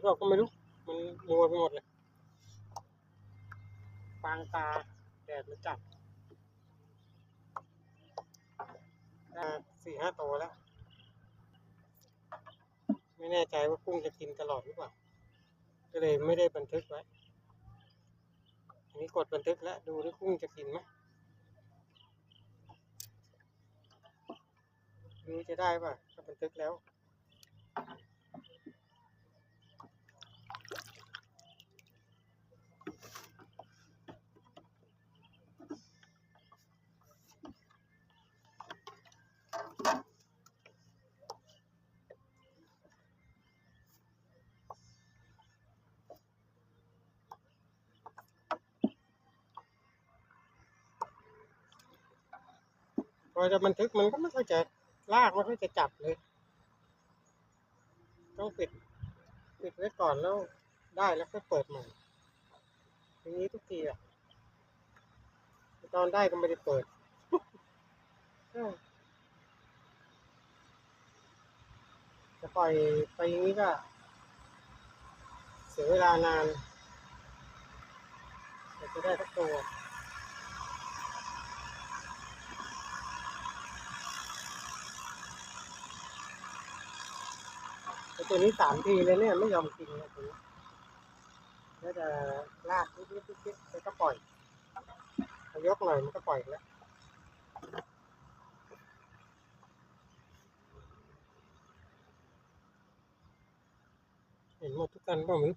รือเปล่าก็ไม่รู้ มันมัวไปหมดเลยฟางตาแดดมันจับได้สี่ห้าตัวแล้ว ไม่แน่ใจว่ากุ้งจะกินตลอดหรือเปล่า ก็เลยไม่ได้บันทึกไว้อันนี้กดบันทึกแล้ว ดูที่กุ้งจะกินไหมดูจะได้ป่ะถ้าบันทึกแล้ว พอจะบันทึกมันก็ไม่ค่อยจะลากไม่ค่อยจะจับเลย ต้องปิดปิดไว้ก่อนแล้วได้แล้วค่อยเปิดใหม่อย่างนี้ทุกทีอะตอนได้ก็ไม่ได้เปิดจะปล่อยไปอย่างนี้ก็ เสียเวลานานแต่จะได้สักตัว ตัวนี้สามทีเลยเนี่ยไม่ยอมกินเลยตัวนี้แล้วจะลากนิดนิดนิดนิดแล้วก็ปล่อยยกหน่อยมันก็ปล่อยแล้วเห็นหมดทุกกันป่ะมึง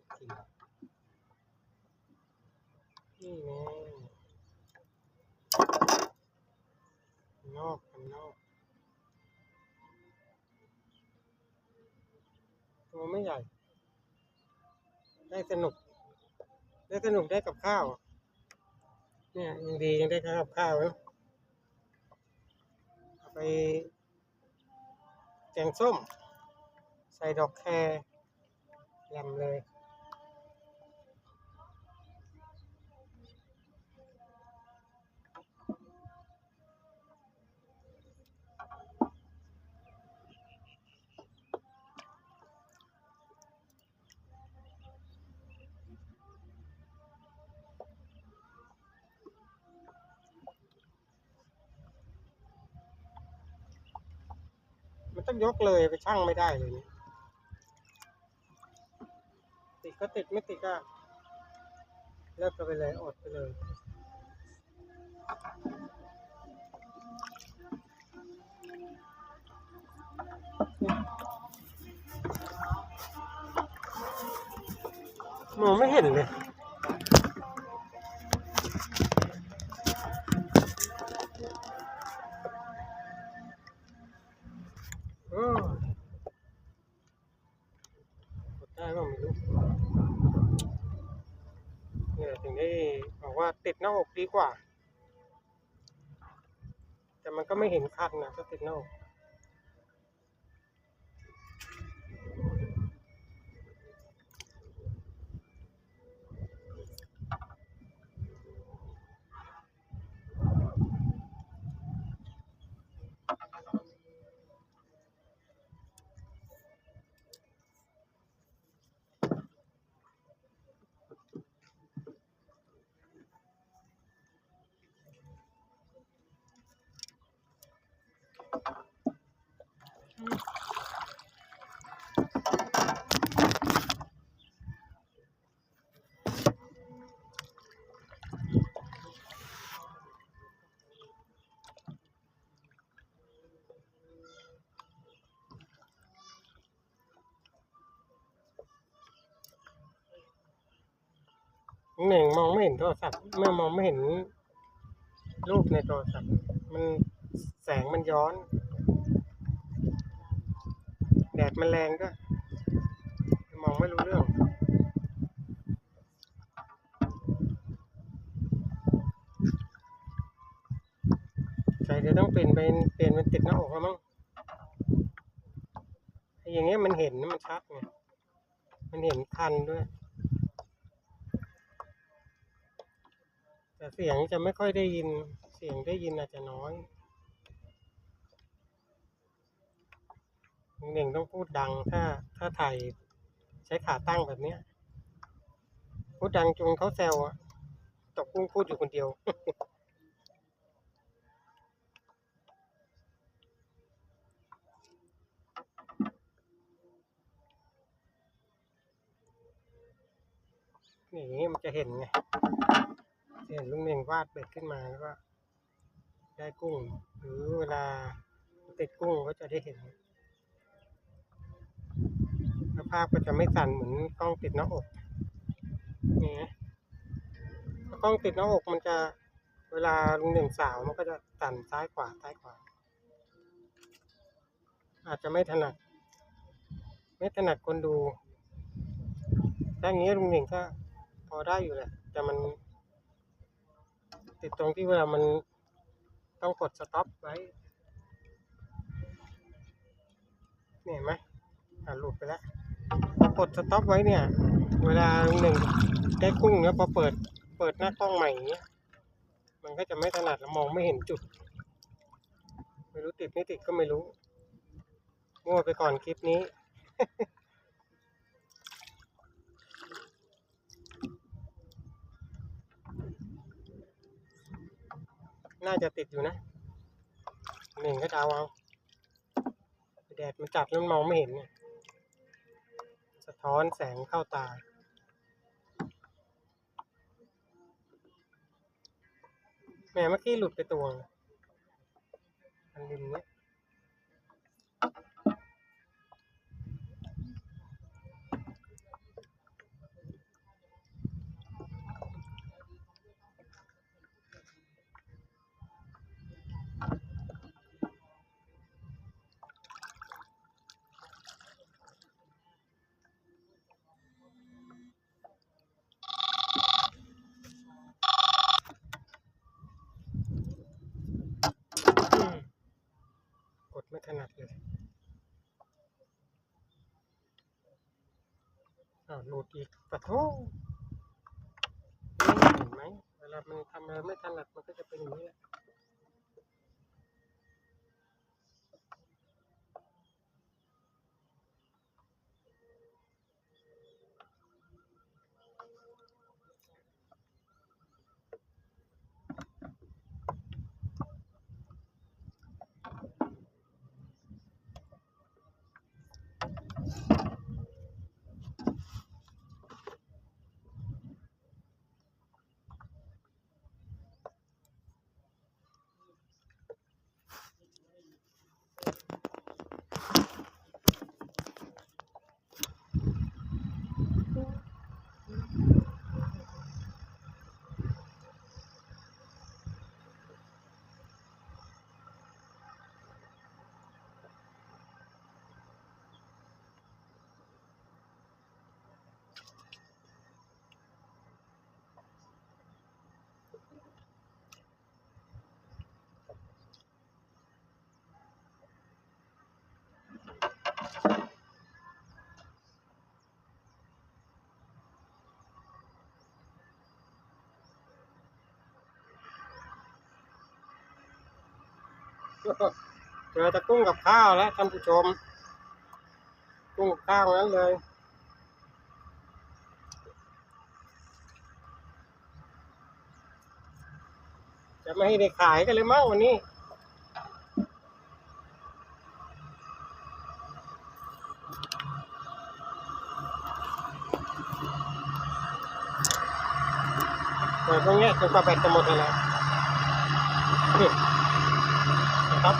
นนี่ไงนอกข้างนอกตัวไม่ใหญ่ ได้สนุก ได้สนุกได้กับข้าว เนี่ยยังดียังได้กับข้าวนะเอาไปแกงส้ม ใส่ดอกแครยำเลย มันต้องยกเลยไปช่างไม่ได้เลยนี่ติดก็ติดไม่ติดก็เลิกกันไปเลยอดไปเลย มองไม่เห็นเลย เออกดได้บ้างไม่รู้เนี่ยถึงได้บอกว่าติดหน้าอกดีกว่า แต่มันก็ไม่เห็นคันนะถ้าติดหน้าอก หนึ่งมองไม่เห็นโทรศัพท์เมื่อมองไม่เห็นรูปในโทรศัพท์ มันแสงมันย้อน แดดมันแรงด้วยมองไม่รู้เรื่องใจจะต้องเปลี่ยนเป็นเปลี่ยนเป็นติดหน้าอกแล้วมั้งไอ้อย่างเงี้ยมันเห็นมันชัดไงมันเห็นคันด้วย แต่ เสียงจะไม่ค่อยได้ยิน เสียงได้ยินอาจจะน้อยลุงเน่งต้องพูดดังถ้าถ้าถ่ายใช้ขาตั้งแบบเนี้ย พูดดังจนเขาแซวอะตกกุ้งพูดอยู่คนเดียวนี่อย่างนี้มันจะเห็นไง เห็นลุงเน่งวาดเบ็ดขึ้นมาแล้วก็ได้กุ้ง หรือเวลาติดกุ้งก็จะได้เห็นแล้วภาพก็จะไม่สั่นเหมือนกล้องติดหน้าอกนี่ไงถ้ากล้องติดหน้าอกมันจะเวลาลุงเน่งสาวมันก็จะสั่นซ้ายขวาซ้ายขวา อาจจะไม่ถนัด ไม่ถนัดคนดูถ้าอย่างนี้ลุงเน่งก็พอได้อยู่แหละแต่มัน ติดตรงที่เวลามันต้องกดสต็อปไว้เนี่ยเห็นไหมอ่าหลุดไปแล้วพอกดสต็อปไว้เนี่ย เวลาหนึ่งได้กุ้งแล้วพอเปิดเปิดหน้ากล้องใหม่อย่างเงี้ยมันก็จะไม่ถนัดแล้วมองไม่เห็นจุด ไม่รู้ติดไม่ติดก็ไม่รู้มั่วไปก่อนคลิปนี้ น่าจะติดอยู่นะหนึ่งก็ดาเอาแดดมันจัดแล้วมันมองไม่เห็นเนี่ยสะท้อนแสงเข้าตาแหมเมื่อกี้หลุดไปตัวอันริมเนี้ยอืมกดไม่ถนัดเลย อีกปะทูไม่เห็นไหมเวลามันทำอะไรไม่ถนัดมันก็จะเป็นอย่างนี้แหละ เจอแตะกุ้งกับข้าวแล้วท่านผู้ชม กุ้งกับข้าวนั้นเลยจะไม่ให้ได้ขายกันเลยมั้งวันนี้เปิดตรงนี้จนกว่าแบตจะหมดเลยนะ ครั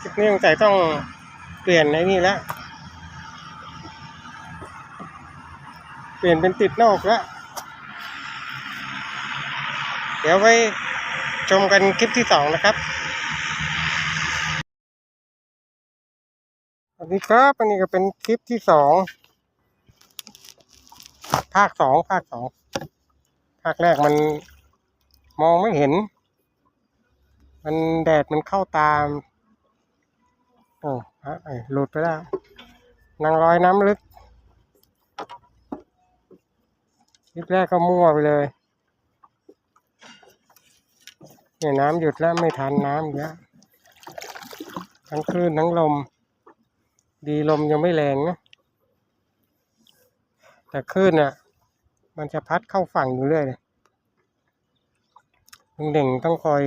คลิปนี้สงสัยต้องเปลี่ยนไอ้นี่แล้วเปลี่ยนเป็นติดนอกแล้วเดี๋ยวไปชมกันคลิปที่สองนะครับสวัสดีครับอันนี้ก็เป็นคลิปที่สองภาคสองภาคสองภาคแรกมันมองไม่เห็น มันแดดมันเข้าตาม โอ้ไอ้หลุดไปแล้วนางลอยน้ำลึกคลิปแรกก็มั่วไปเลยเนี่ยน้ำหยุดแล้วไม่ทันน้ำอีกแล้วทั้งคลื่นทั้งลม ดีลมยังไม่แรงนะ แต่คลื่นอะ มันจะพัดเข้าฝั่งอยู่เรื่อยเลยลุงเด่งต้องคอย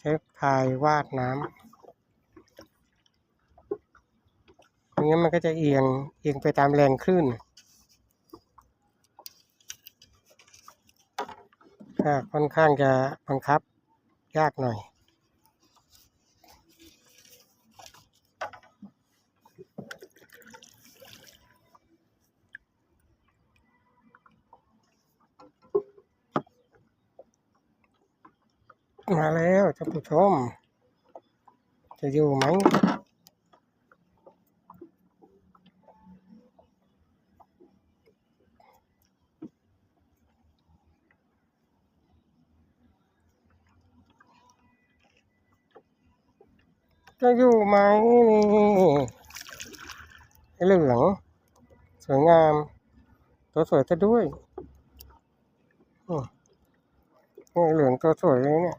ใช้พายวาดน้ำ ไม่งั้นมันก็จะเอียงเอียงไปตามแรงคลื่นก็ค่อนข้างจะบังคับยากหน่อย มาแล้วท่านผู้ชม จะอยู่ไหมจะอยู่ ไหมนี่ไอเหลือง สวยงาม ตัวสวยซะด้วยอืมไอ้เหลืองตัวสวยเลยเนี่ย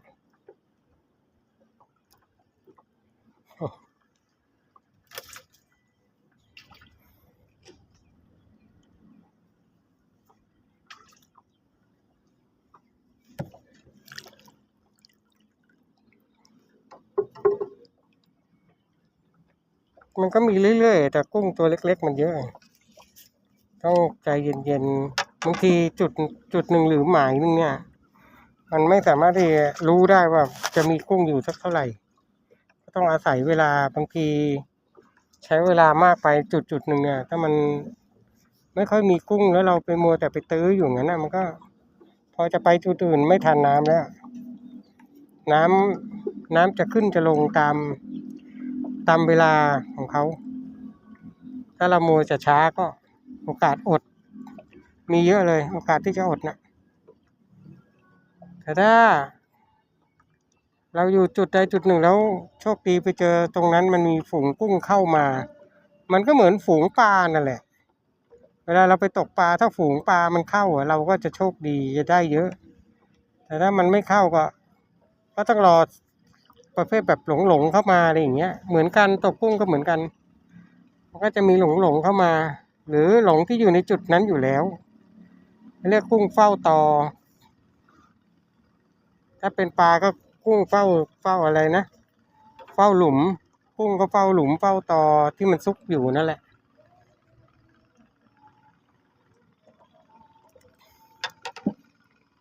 มันก็มีเรื่อยๆ แต่กุ้งตัวเล็ก ๆ มันเยอะต้องใจเย็นๆบางทีจุดจุดหนึ่งหรือหมายหนึ่งเนี่ย มันไม่สามารถที่รู้ได้ว่าจะมีกุ้งอยู่สักเท่าไหร่ ก็ต้องอาศัยเวลาบางทีใช้เวลามากไปจุดจุดหนึ่งเนี่ยถ้ามันไม่ค่อยมีกุ้งแล้วเราไปมัวแต่ไปตื้ออยู่งั้นนะมันก็ พอจะไปจุดอื่นไม่ทันน้ำแล้ว น้ำน้ำจะขึ้นจะลงตาม ตามเวลาของเขา ถ้าเราโมจะช้าก็โอกาสอด มีเยอะเลย โอกาสที่จะอดนะแต่ถ้า เราอยู่จุดใดจุดหนึ่งแล้วโชคดีไปเจอตรงนั้นมันมีฝูงกุ้งเข้ามา มันก็เหมือนฝูงปลานั่นแหละ เวลาเราไปตกปลาถ้าฝูงปลามันเข้าอะเราก็จะโชคดีจะได้เยอะ แต่ถ้ามันไม่เข้าก็ ก็ต้องรอ ประเภทแบบหลงหลงเข้ามาอะไรอย่างเงี้ย เหมือนกันตกกุ้งก็เหมือนกันมันก็จะมีหลงหลงเข้ามา หรือหลงที่อยู่ในจุดนั้นอยู่แล้ว เรียกกุ้งเฝ้าตอ ถ้าเป็นปลาก็กุ้งเฝ้าเฝ้าอะไรนะ เฝ้าหลุม กุ้งก็เฝ้าหลุมเฝ้าตอที่มันซุกอยู่นั่นแหละ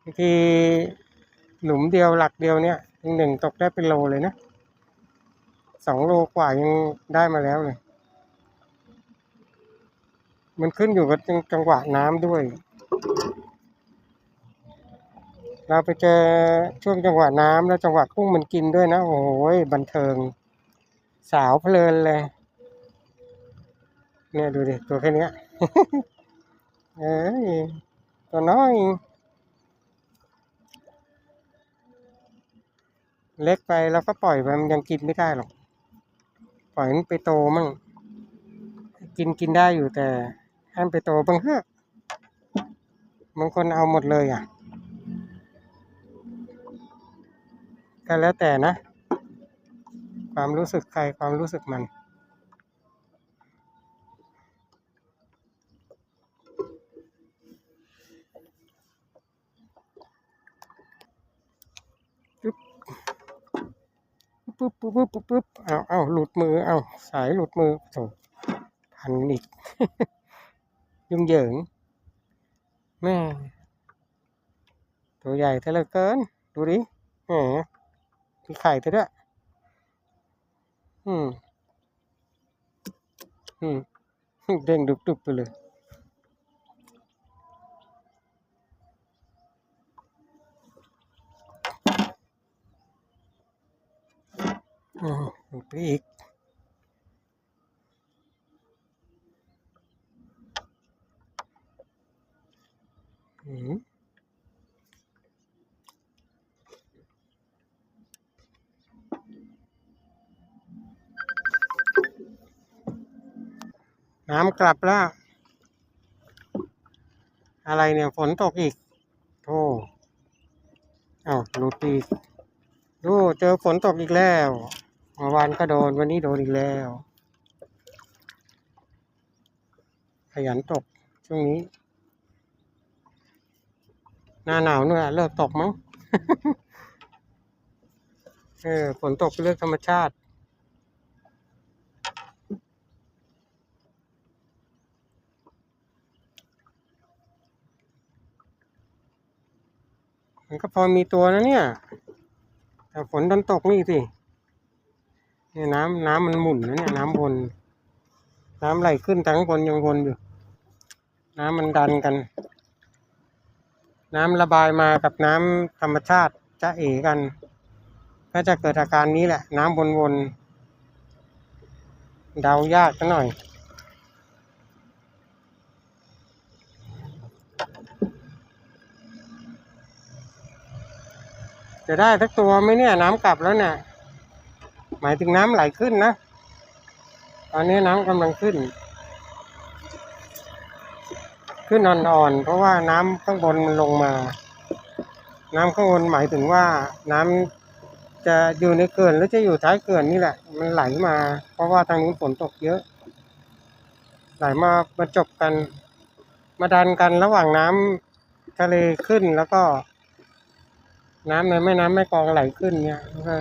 บางทีหลุมเดียวหลักเดียวเนี่ย หนึ่งตกได้เป็นโลเลยนะสองโลกว่ายังได้มาแล้วเลย มันขึ้นอยู่กับจังหวะน้ำด้วย เราไปเจอช่วงจังหวะน้ำแล้วจังหวะกุ้งมันกินด้วยนะ โอ้ยบันเทิง สาวเพลินเลย เนี่ยดูดิ ตัวแค่เนี้ยเอ้ยตัวน้อย เล็กไปแล้วก็ปล่อยไปมันยังกินไม่ได้หรอก ปล่อยมันไปโตมั่งกินกินได้อยู่แต่ให้มันไปโตบางเฮือบางคนเอาหมดเลยอะก็แล้วแต่นะ ความรู้สึกใครความรู้สึกมัน ปุ๊บปุ๊บปุ๊บปุ๊บปุ๊บเอาเอาหลุดมือเอาสายหลุดมือโถพันอีกยุ่งเหยิงแม่ตัวใหญ่เท่าเลเกิน ดูดิแหมมีไข่เธอด้วยอืมอืมเด้งดุกดุกไปเลย อืมดไปอีกอืมน้ำกลับแล้ว อะไรเนี่ย ฝนตกอีกโธ่เอ้าหลุดอีกดูเจอฝนตกอีกแล้ว เมื่อวานก็โดนวันนี้โดนอีกแล้ว ขยันตกช่วงนี้ หน้าหนาวเนี่ยเลิกตกมั้งเออฝนตกเป็นเรื่องธรรมชาติมันก็พอมีตัวนะเนี่ย แต่ฝนดันตกนี่สิ เนี่ยน้ำน้ำมันหมุนนะเนี่ยน้ำวนน้ำไหลขึ้นทั้งบนยังวนอยู่ น้ำมันดันกัน น้ำระบายมากับน้ำธรรมชาติจะเอกัน ก็จะเกิดอาการนี้แหละ น้ำวนๆเดายากกันหน่อยจะได้สักตัวไหมเนี่ยน้ำกลับแล้วเนี่ย หมายถึงน้ำไหลขึ้นนะ ตอนนี้น้ำกำลังขึ้น ขึ้นอ่อนๆ เพราะว่าน้ำข้างบนมันลงมา น้ำข้างบนหมายถึงว่าน้ำจะอยู่ในเขื่อนหรือจะอยู่ท้ายเขื่อนนี่แหละ มันไหลมา เพราะว่าทางนู้นฝนตกเยอะ ไหลมามาจบกัน มาดันกันระหว่างน้ำทะเลขึ้นแล้วก็น้ำในแม่น้ำแม่กองไหลขึ้นเนี่ยก็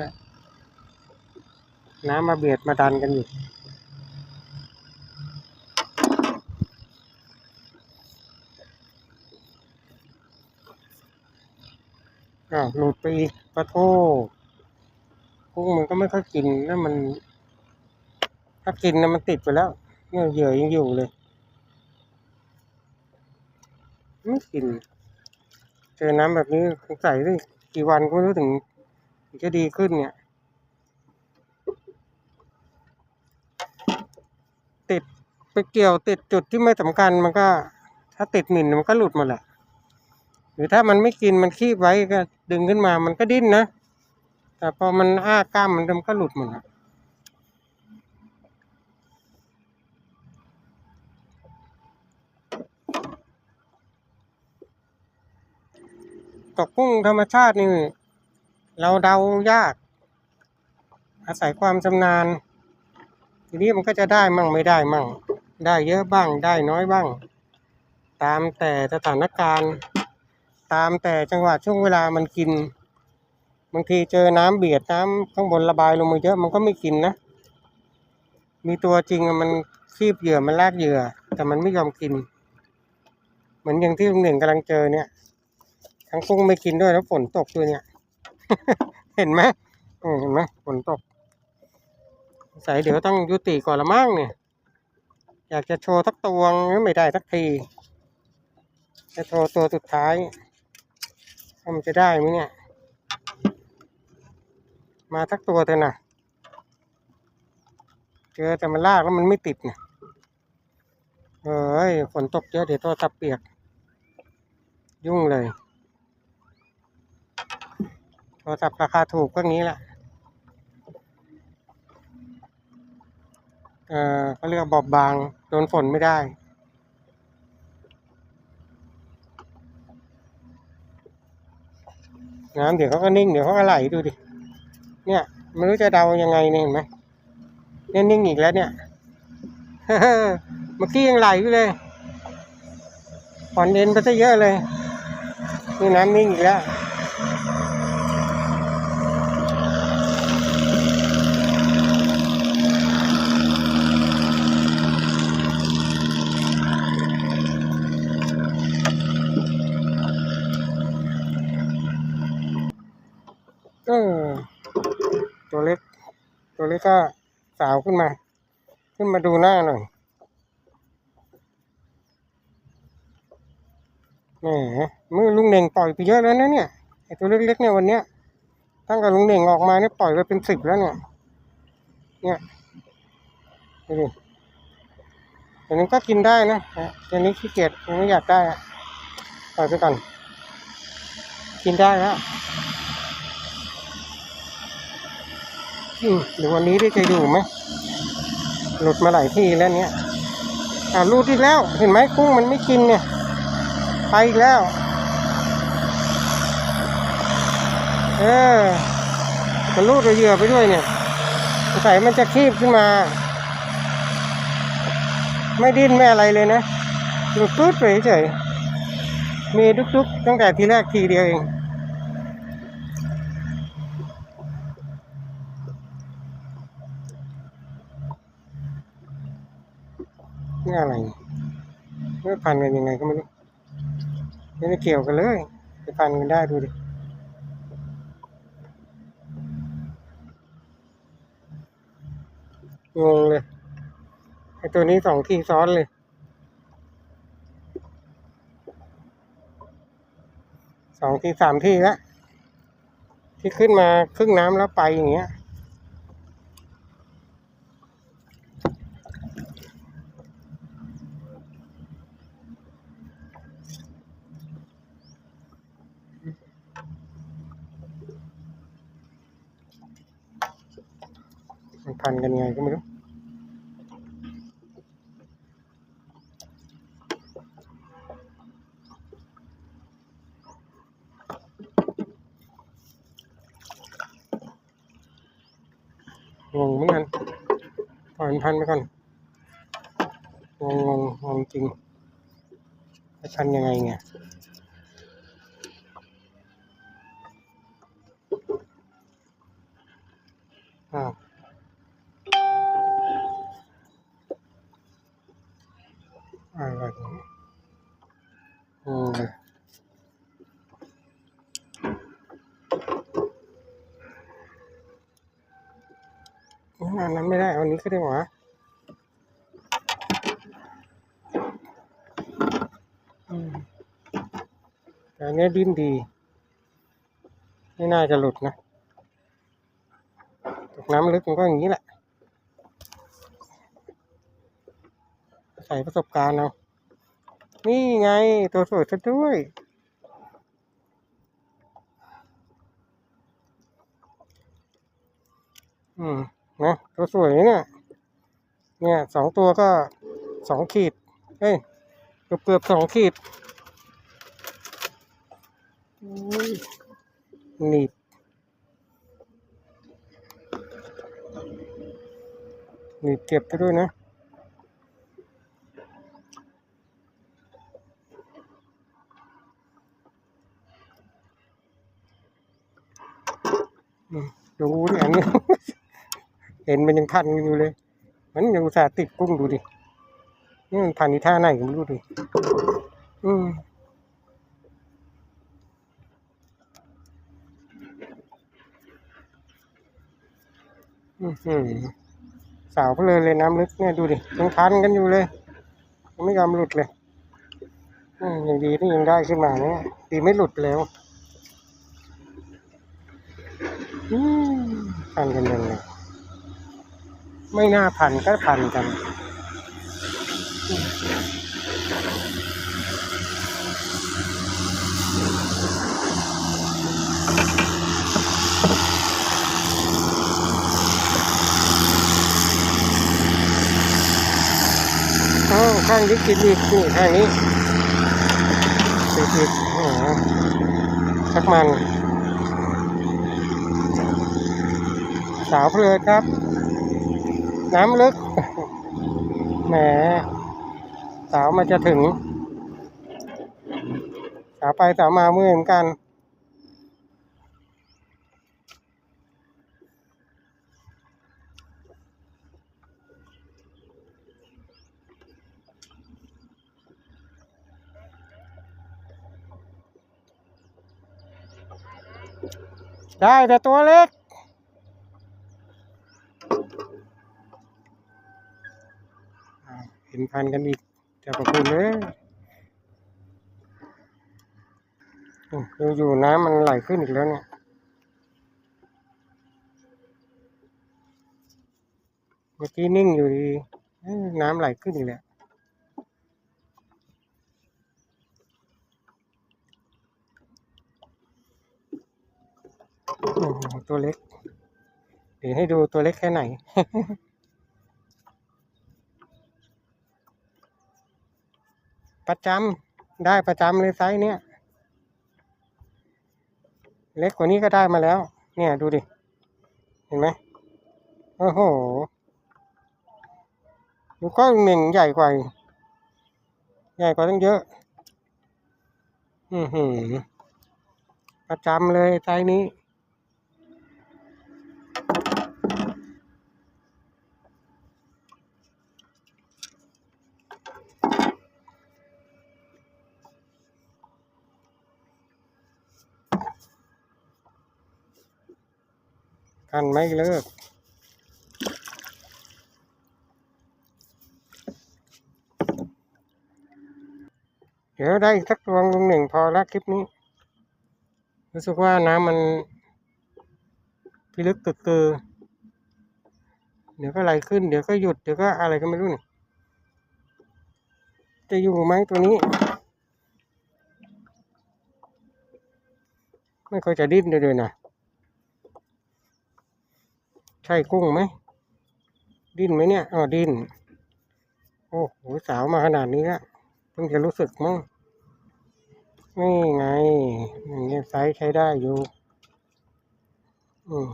น้ำมาเบียดมาดันกันอยู่อ้าวหลุดไปอีกปะโทกุ้งมันก็ไม่ค่อยกินนะมัน ถ้ากินนะมันติดไปแล้วเนี่ยเหยื่อยังอยู่เลย ไม่กิน เจอน้ำแบบนี้สงสัยได้กี่วันก็ไม่รู้ถึงถึงจะดีขึ้นเนี่ย ติดไปเกี่ยวติดจุดที่ไม่สำคัญมันก็ ถ้าติดหมิ่นมันก็หลุดหมดแหละ หรือถ้ามันไม่กินมันคีบไว้ก็ดึงขึ้นมามันก็ดิ้นนะ แต่พอมันอ้ากล้ามมันมันก็หลุดหมดอะตกกุ้งธรรมชาตินี่ เราเดายาก อาศัยความชำนาญ ทีนี้มันก็จะได้มั่งไม่ได้มั่ง ได้เยอะบ้างได้น้อยบ้าง ตามแต่สถานการณ์ ตามแต่จังหวะช่วงเวลามันกิน บางทีเจอน้ำเบียดน้ำข้างบนระบายลงมาเยอะมันก็ไม่กินนะ มีตัวจริงมันคีบเหยื่อมันลากเหยื่อ แต่มันไม่ยอมกิน เหมือนอย่างที่ลุงหนึ่งกำลังเจอเนี่ย ทั้งกุ้งไม่กินด้วยแล้วฝนตกด้วยเนี่ย เห็นไหมเห็นไหมฝนตก ใส่เดี๋ยวต้องยุติก่อนละมั้งเนี่ย อยากจะโชว์ทักตัวงไม่ได้สักที จะโชว์ตัวสุดท้ายมันจะได้ไหมเนี่ย มาทักตัวเถอะนะเจอแต่มันลากแล้วมันไม่ติดเนี่ยเอ้ยฝนตกเยอะเดี๋ยวโทรศัพท์เปียก ยุ่งเลยโทรศัพท์ราคาถูกก็งี้แหละ เออเขาเรียกบอบบางโดนฝนไม่ได้ น้ำเดี๋ยวเขาก็นิ่งเดี๋ยวเขาก็ไหลดูดิ เนี่ยไม่รู้จะเดายังไงเนี่ยเห็นไหมเนี่ยนิ่งอีกแล้วเนี่ยเมื่อกี้ยังไหลอยู่เลยผ่อนเอ็นไปซะเยอะเลยนี่น้ำนิ่งอีกแล้ว เออตัวเล็ก ตัวเล็กก็สาวขึ้นมา ขึ้นมาดูหน้าหน่อยแหมมือลุงเน่งปล่อยไปเยอะแล้วนะเนี่ยไอตัวเล็กๆเนี่ยวันเนี้ยตั้งแต่ลุงเน่งออกมาเนี่ยปล่อยไปเป็นสิบแล้วเนี่ย เนี่ยดูดิอันนี้ก็กินได้นะฮะอันนี้ขี้เกียจยังไม่อยากได้อะปล่อยไปก่อนกินได้แล้ว อืมเดี๋ยววันนี้ได้ใจดูไหม หลุดมาหลายที่แล้วเนี่ยอ่ารูดอีกแล้ว เห็นไหมกุ้งมันไม่กินเนี่ย ไปอีกแล้ว เออมันรูดเอาเหยื่อไปด้วยเนี่ยสงสัยมันจะคีบขึ้นมา ไม่ดิ้นไม่อะไรเลยนะหลุดปื๊ดไปเฉยๆมีดุกๆตั้งแต่ทีแรกทีเดียวเอง นี่อะไรไม่พันกันยังไงก็ไม่รู้ไม่ได้เกี่ยวกันเลยไปพันกันได้ดูดิงงเลยไอตัวนี้สองทีซ้อนเลยสองทีสามทีแล้วที่ขึ้นมาครึ่งน้ำแล้วไปอย่างเงี้ย พันกันยังไงก็ไม่รู้งงเหมือนกันปล่อยมันพันไปก่อนงงงงงงจริงจะพันยังไงเนี่ยอ้าวอะไรเนี่ยงงเลยอันนั้น ไม่ได้เอาอันนี้ก็ได้หวะอืมแต่อันเนี้ยดิ้นดี ไม่น่าจะหลุดนะ ตกน้ำลึกมันก็อย่างนี้แหละ ใส่ประสบการณ์เอา นี่ไงตัวสวยซะด้วยอืมนะตัวสวยเนี่ย เนี่ยสองตัวก็สองขีด เอ้ยเกือบเกือบสองขีดหนีบหนีบเก็บไปด้วยนะดูเนี่ยอันนี้เห็นมันยังพันอยู่เลย มันยังอุตส่าห์ติดกุ้งดูดิ นี่มันพันที่ท่าไหนก็ไม่รู้ดิ อืมอือหือสาวเพลินเลยน้ำลึกเนี่ยดูดิยังพันกันอยู่เลยยังไม่ยอมหลุดเลยอืมยังดีที่ยังได้ขึ้นมาเนี่ยดีไม่หลุดแล้วอืมพันกันยังไง ไม่น่าพันก็พันกันอ้าข้างนี้กินอีกนี่ข้างนี้ติดอีกโอ้โหชักมัน สาวเพลินครับ น้ำลึก แหม สาวมันจะถึง สาวไปสาวมาเมื่อยเหมือนกัน ได้แต่ตัวเล็ก อ้าว เห็นพันกันอีกจะประคุณเลยอืมดูอยู่น้ำมันไหลขึ้นอีกแล้วเนี่ยเมื่อกี้นิ่งอยู่ดีน้ำไหลขึ้นอีกแล้วตัวเล็ก เดี๋ยวให้ดูตัวเล็กแค่ไหน ประจำได้ประจำเลยไซส์เนี้ยเล็กกว่านี้ก็ได้มาแล้ว เนี่ยดูดิ เห็นไหมโอ้โหดูก้อนหนึ่งใหญ่กว่าใหญ่กว่าตั้งเยอะ อือหือประจำเลยไซส์นี้ กันไม่เลิก เดี๋ยวได้อีกสักตัวลงหนึ่งพอละคลิปนี้ รู้สึกว่าน้ำมันพิลึกกึกกือเดี๋ยวก็ไหลขึ้น เดี๋ยวก็หยุด เดี๋ยวก็อะไรก็ไม่รู้นี่ จะอยู่ไหมตัวนี้ ไม่ค่อยจะดิ้นเลยนะ ช่กุ้งไหม ดิ้นไหมเนี่ยอ๋อดิ้น โอ้โหสาวมาขนาดนี้ล้วเพิ่งจะรู้สึกมั้งนี่ไงอย่างเงี้ยไซส์ใช้ได้อยู่ อืม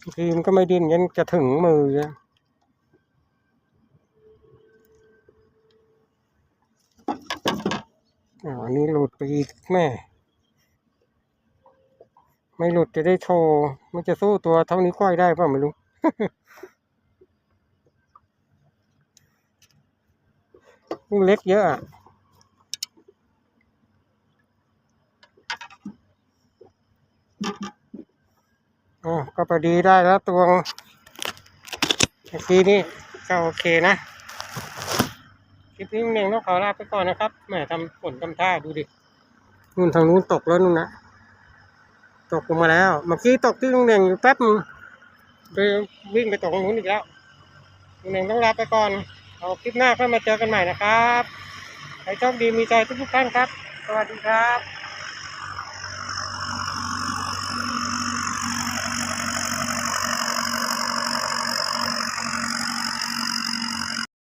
บางทีมันก็ไม่ดิ้นยันจะถึงมืออะอ๋ออันนี้หลุดไปอีกแม่ ไม่หลุดจะได้โชว์ มันจะสู้ตัวเท่านี้ค่อยได้เปล่าไม่รู้ ลูกเล็กเยอะอะอ๋อก็พอดีได้แล้วตัวเมื่อกี้นี่ก็โอเคนะ คลิปนี้เองต้องขอลาไปก่อนนะครับแหมทำฝนทำท่าดูดินู่นทางนู้นตกแล้วนู่นนะ ตกลงมาแล้ว เมื่อกี้ตกที่ลุงเน่งอยู่แป๊บไปวิ่งไปตกตรงนู้นอีกแล้วลุงเน่งต้องลาไปก่อน เอาคลิปหน้าค่อยมาเจอกันใหม่นะครับให้โชคดีมีใจทุกๆท่านครับ สวัสดีครับ